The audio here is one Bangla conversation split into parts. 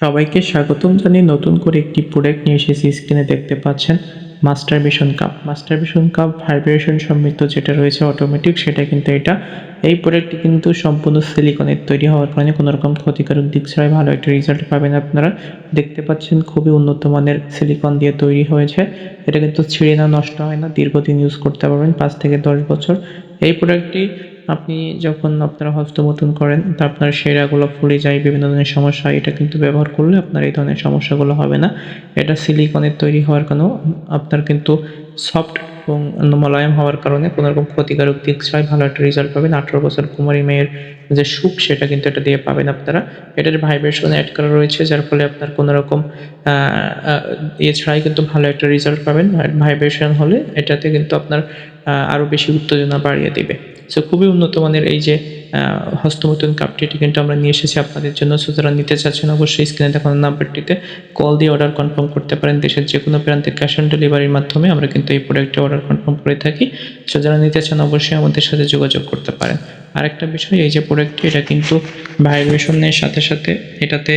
সবাইকে স্বাগতম জানিয়ে নতুন করে একটি প্রোডাক্ট নিয়ে এসেছি। স্ক্রিনে দেখতে পাচ্ছেন master vision cup master vision cup vibration সমৃদ্ধ যেটা রয়েছে অটোমেটিক সেটা কিন্তু এটা। এই প্রোডাক্টটি কিন্তু সম্পূর্ণ সিলিকনের তৈরি হওয়ার কারণে কোনো রকম ক্ষতিকারক দিক ছাড়াই ভালো একটা রেজাল্ট পাবেন আপনারা। দেখতে পাচ্ছেন খুবই উন্নত মানের সিলিকন দিয়ে তৈরি হয়েছে। এটা কিন্তু ছিঁড়ে না, নষ্ট হয় না, দীর্ঘদিন ইউজ করতে পারবেন, পাঁচ থেকে দশ বছর। এই প্রোডাক্টটি আপনি যখন আপনারা হস্তমতন করেন, তা আপনার সেরাগুলো ফুলে যায়, বিভিন্ন ধরনের সমস্যা এটা কিন্তু ব্যবহার করলে আপনার এই ধরনের সমস্যাগুলো হবে না। এটা সিলিকনের তৈরি হওয়ার কারণেও আপনার কিন্তু সফট এবং মোলায়েম হওয়ার কারণে কোনো রকম ক্ষতিকারক দিক ছাড়াই ভালো একটা রেজাল্ট পাবেন। আঠারো বছর কুমারী মেয়ের যে সুখ, সেটা কিন্তু এটা দিয়ে পাবেন আপনারা। এটার ভাইব্রেশন অ্যাড করা রয়েছে, যার ফলে আপনার কোনো রকম ইয়ে ছাড়াই কিন্তু ভালো একটা রেজাল্ট পাবেন। ভাইব্রেশন হলে এটাতে কিন্তু আপনার আরও বেশি উত্তেজনা বাড়িয়ে দেবে। সো খুবই উন্নত মানের এই যে হস্তমৈথুন কাপটি কিন্তু আমরা নিয়ে এসেছি আপনাদের জন্য। সো যারা নিতে চাচ্ছেন অবশ্যই স্ক্রিনে দেখানো নাম্বারটিতে কল দিয়ে অর্ডার কনফার্ম করতে পারেন। দেশের যে কোনো প্রান্তে ক্যাশ অন ডেলিভারির মাধ্যমে আমরা কিন্তু এই প্রোডাক্টটি অর্ডার কনফার্ম করে থাকি। সো যারা নিতে চান অবশ্যই আমাদের সাথে যোগাযোগ করতে পারেন। আরেকটা বিষয়, এই যে প্রোডাক্টটি এটা কিন্তু ভাইব্রেশনের সাথে সাথে এটাতে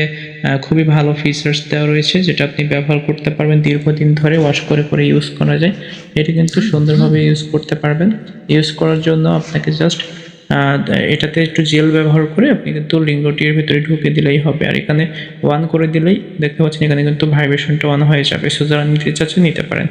খুবই ভালো ফিচার্স দেওয়া রয়েছে, যেটা আপনি ব্যবহার করতে পারবেন দীর্ঘদিন ধরে ওয়াশ করে করে ইউজ করা যায়। এটি কিন্তু সুন্দরভাবে ইউজ করতে পারবেন। ইউজ করার জন্য আপনাকে জাস্ট এটাতে একটু জেল ব্যবহার করে আপনি কিন্তু লিঙ্গটির ভিতরে ঢুকে দিলেই হবে। আর এখানে ওয়ান করে দিলেই দেখতে পাচ্ছেন এখানে কিন্তু ভাইব্রেশনটা ওয়ান হয়ে যাবে। সুতরাং নিতে চাচ্ছেন নিতে পারেন।